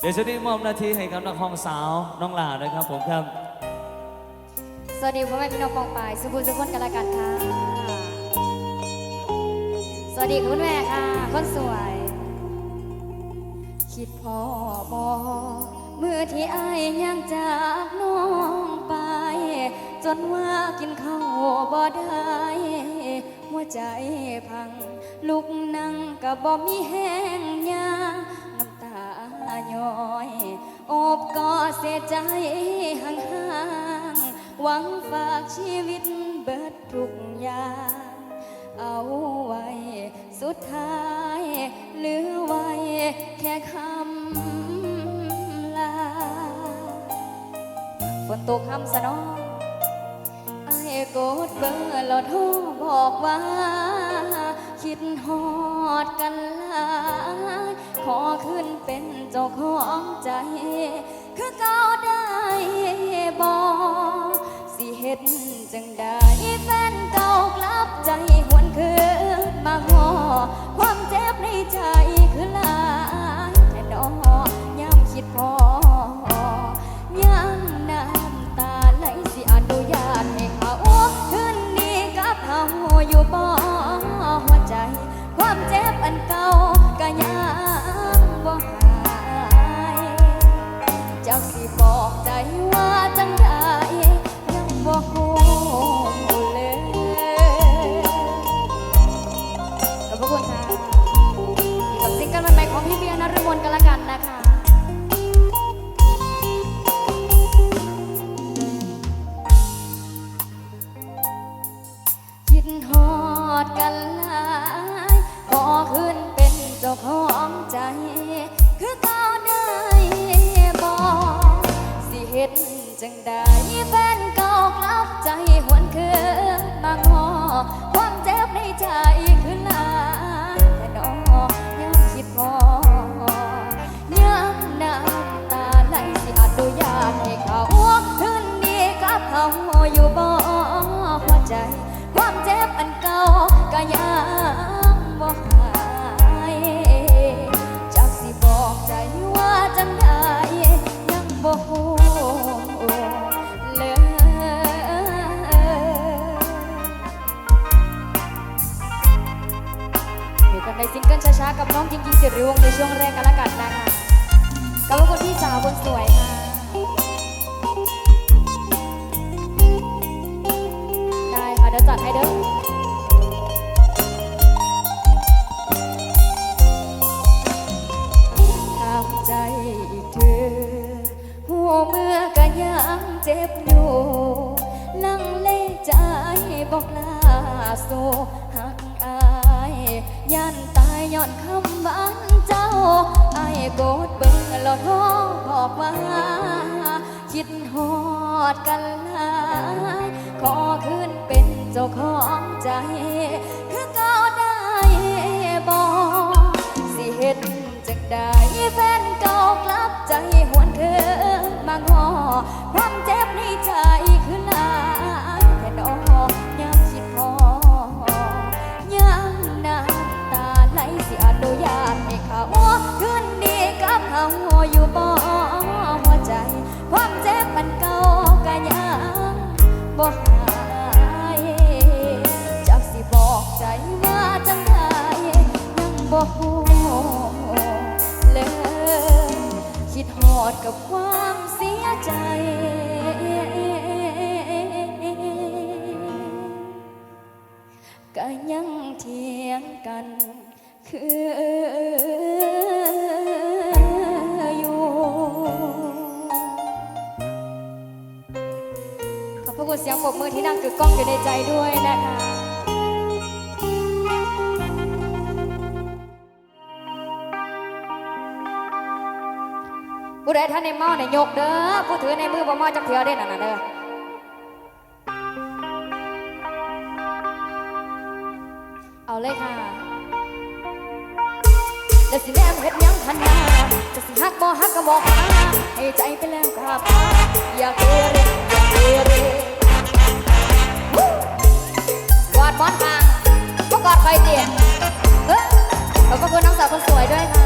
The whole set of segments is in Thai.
เดี๋ยวจะได้มอบหน้าที่ให้กับนักห้องสาวน้องหลาด้วยครับผมครับ สวัสดีพ่อแม่พี่น้องปองปายสุภูสุขคนกันละกันค่ะ สวัสดีคุณแม่ค่ะ คนสวย คิดพ่อบอมือที่อายยังจากน้องไป จนว่ากินข้าวบ่ได้หัวใจพัง ลุกนั่งกับบ่มีแห้งยา ย้อยอบกอดเสียใจห่างๆ หวังฝากชีวิตเบิดทุกอย่าง เอาไว้สุดท้ายเหลือไว้แค่คำลาฝนตกคำสะนองไอ้กดเบอร์แล้วโทรบอกว่า คิดฮอดกันหลาย ขอขึ้นเป็นเจ้าของใจ คือเก่าได้บอกสิเฮ็ดจังได้แฟนเก่ากลับใจหวนคืนมาหอความเจ็บในใจคือลายแต่ดอย้ำคิดพอยังน้ำตาไหลสิอนุญาตให้เขาคืนนี้กับเขาอยู่บ่หัวใจ ความเจ็บอันเก่าก็ยัง บ่หายจากสิบอกใจว่าจังไดาของใจ คือเก่าได้บอกสิเฮ็ดจังได้แฟนเก่ากลับใจหวนคืนมางอความเจ็บในใจคือลายแต่นองยังคิดพอยังน้ำตาไหลสิอนุญาตให้เขาคืนดีกับเขาอยู่บ่หัวใจ ความเจ็บมันเก่าก็ยังบ่ ใจว่าจังได้ยังบ่ฮู้เลยคิดหอดกับความเสียใจก็ยังเถียงกันคืออยู่ขอบพระคุณเสียงปรบมือที่ดังกึกก้องอยู่ในใจด้วยนะคะ ใดท่านในเมาในยยกเด้อผู้ถือในมือบ่เมาจักเถือเด้นั่นน่ะเด้อเอาเลยค่ะแล้วสิแนมเฮ็ดยังพันนาจะสิฮักบ่ฮักก็บอกมาให้ใจไปแล้วครับอย่าเกเรอย่าเกเรกอดบอลมางก็กอดคอยเตียนเฮ้ยขอบคุณน้องสาวคนสวยด้วยค่ะ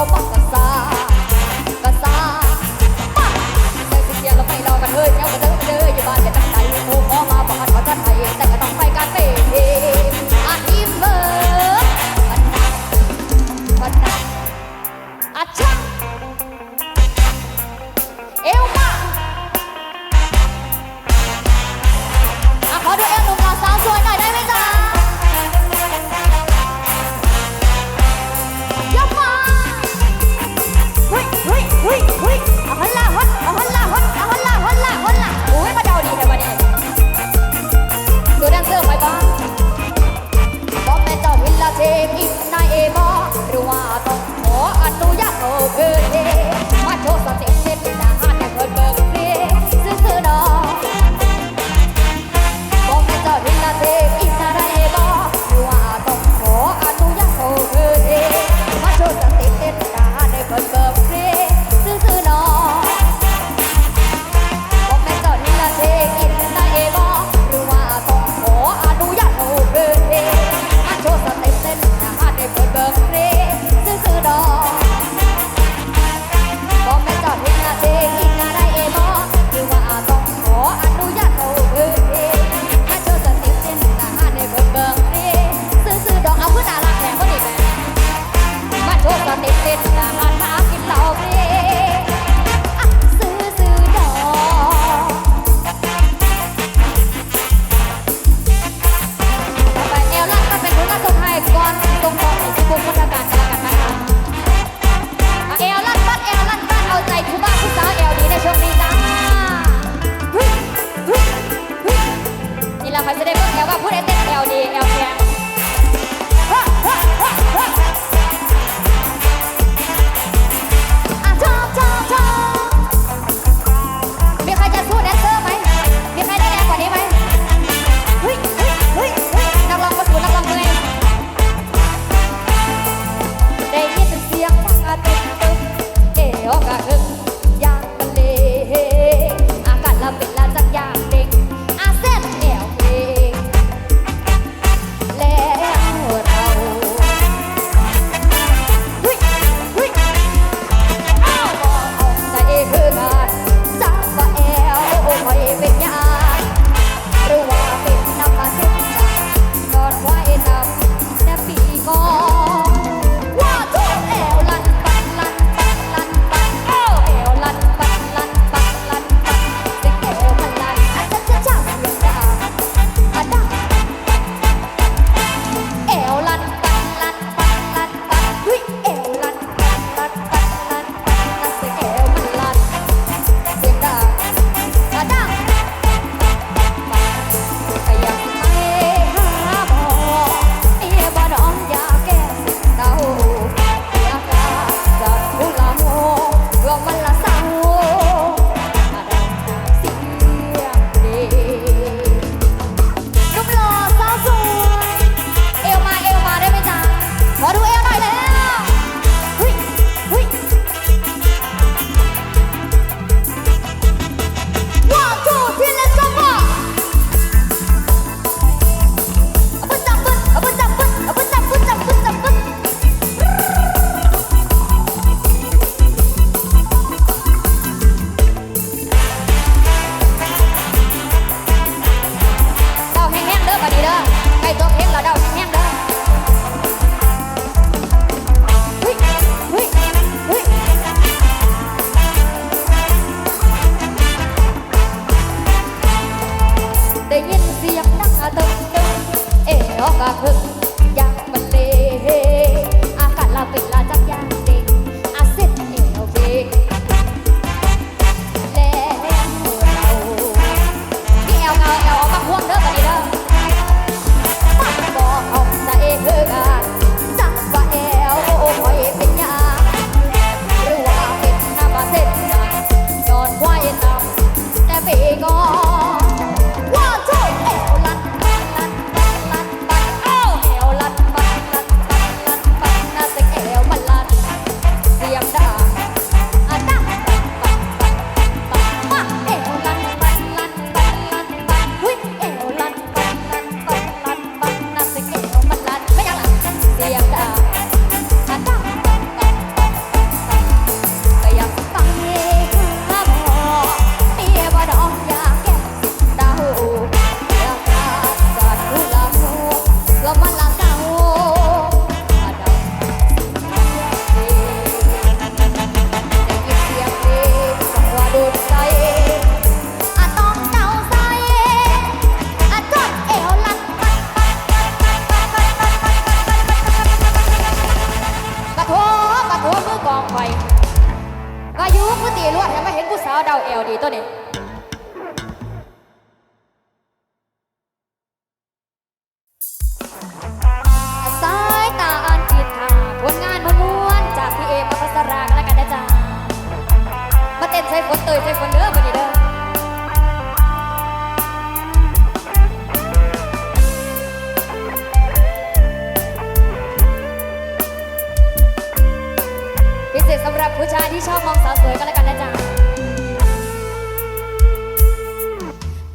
สิมัก แล้วเขาจะได้บอกแกว่าผู้ใด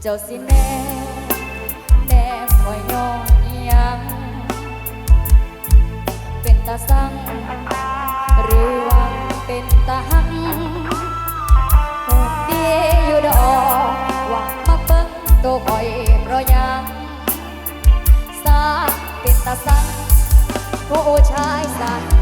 จ้าสิแน่แน่คอยน้องยัง เป็นตาสัง หรือว่าเป็นตาหังหูดีอยู่ดอกหวังมาเบิ่งตัวคอยเพราะยังสาเป็นตาสังผู้ชายสา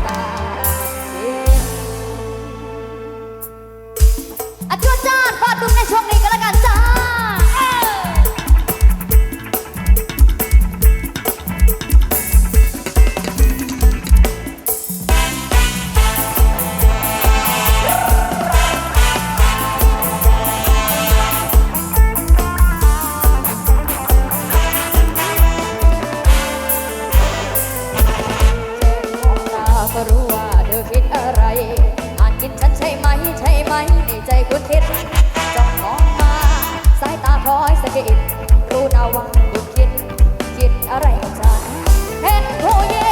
ก็รู้ว่าเธอคิดอะไรอ่านกินฉันใช่ไหมใช่ไหมในใจคุณคิดจ้องมองมาสายตาคอยสะกิดรู้นาว่าคุณคิด คิดอะไรกับฉันเห็นผู้หญิง